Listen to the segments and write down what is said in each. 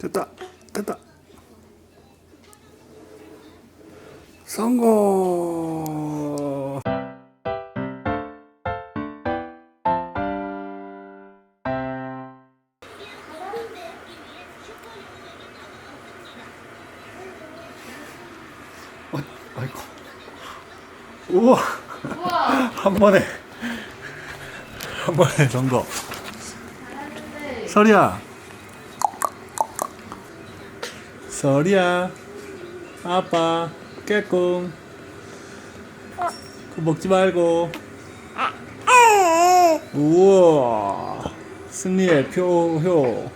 됐다. 됐다. 성공. 어, 아이고. 우와. 한 번에. 한 번에 성공 설이야 설이야 아빠 깨꿍. 그거 먹지 말고. 우와 승리의 표효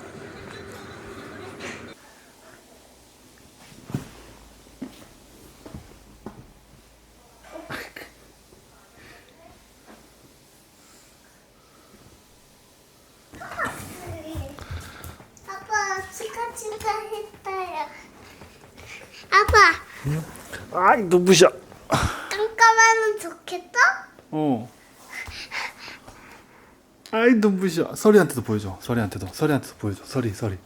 아빠 치카 치카 했어요. 아이 눈부셔 깜깜하면 좋겠어? 어. 아이 눈부셔 설이한테도 보여줘. 설이한테도. 설이한테도 보여줘. 설이 설이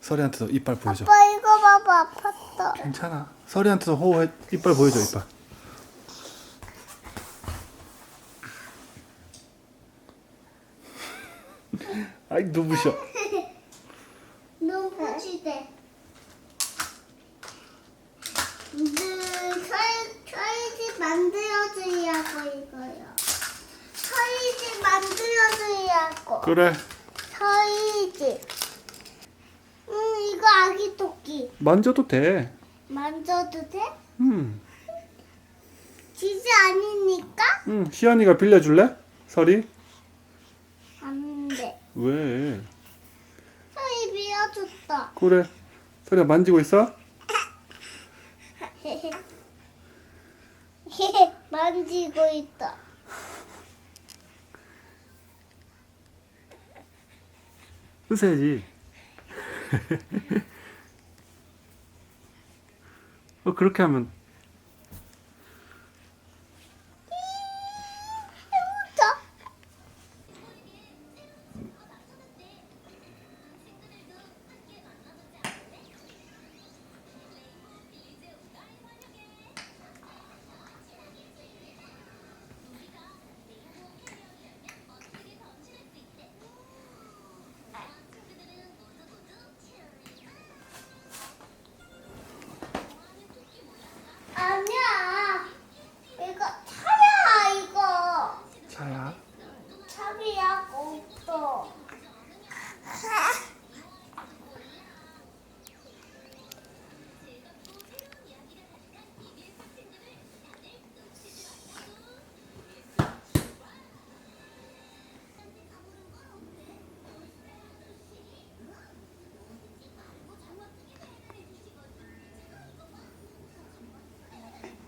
설이한테도 이빨 보여줘. 아빠 이거 봐봐. 아팠어. 괜찮아. 설이한테도 호흡 이빨 보여줘 이빨. 아이 눈부셔 눈부시대. 만들어주려고 이거요. 집 만들어주려고. 그래 집. 응 이거 아기 토끼. 만져도 돼 만져도 돼? 음. 지지 아니니까 응, 시안이가 빌려줄래? 설이? 안 돼. 왜? 저희 미워줬다. 그래. 설이야 만지고 있어? 만지고 있다. 으세야지. 어 그렇게 하면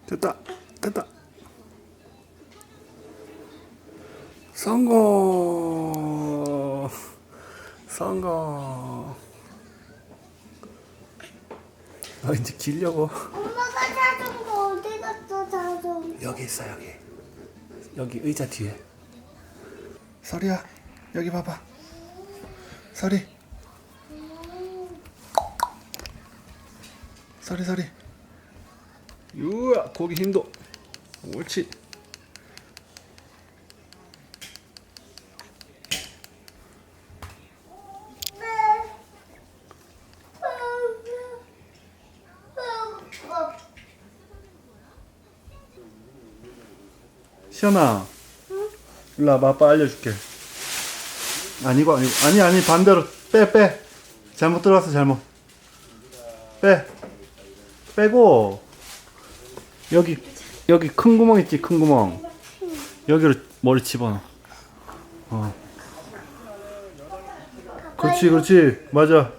됐다. 됐다. 성공. 성공. 아 이제 길려고. 엄마가 자전거 어디 갔어 자전거? 여기 있어 여기. 여기 의자 뒤에. 설이야 여기 봐봐. 설이. 설이 설이. 우와 고기 힘도. 옳지. 시연아. 일로 와봐 아빠 알려줄게. 아니고 아니고 아니 아니 반대로 빼 빼. 잘못 들어갔어 잘못. 빼. 빼고 여기 여기 큰 구멍 있지 큰 구멍. 여기로 머리 집어넣어. 어. 그렇지 그렇지 맞아.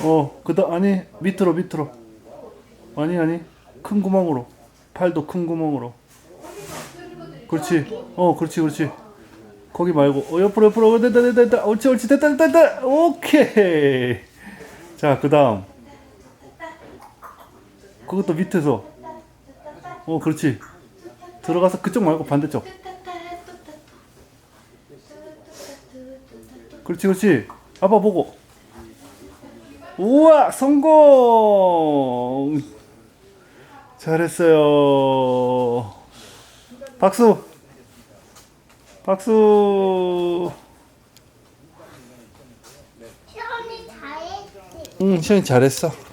어, 그다 아니 밑으로 밑으로. 아니 아니 큰 구멍으로. 팔도 큰 구멍으로. 그렇지. 어, 그렇지 그렇지. 거기 말고 어 옆으로 옆으로 어, 됐다 됐다 됐다. 옳지 옳지 됐다 됐다 됐다. 오케이. 자 그다음 그것도 밑에서. 어, 그렇지. 들어가서 그쪽 말고 반대쪽. 그렇지, 그렇지. 아빠 보고. 우와, 성공! 잘했어요. 박수! 박수! 시원이 잘했지. 응, 시현이 잘했어.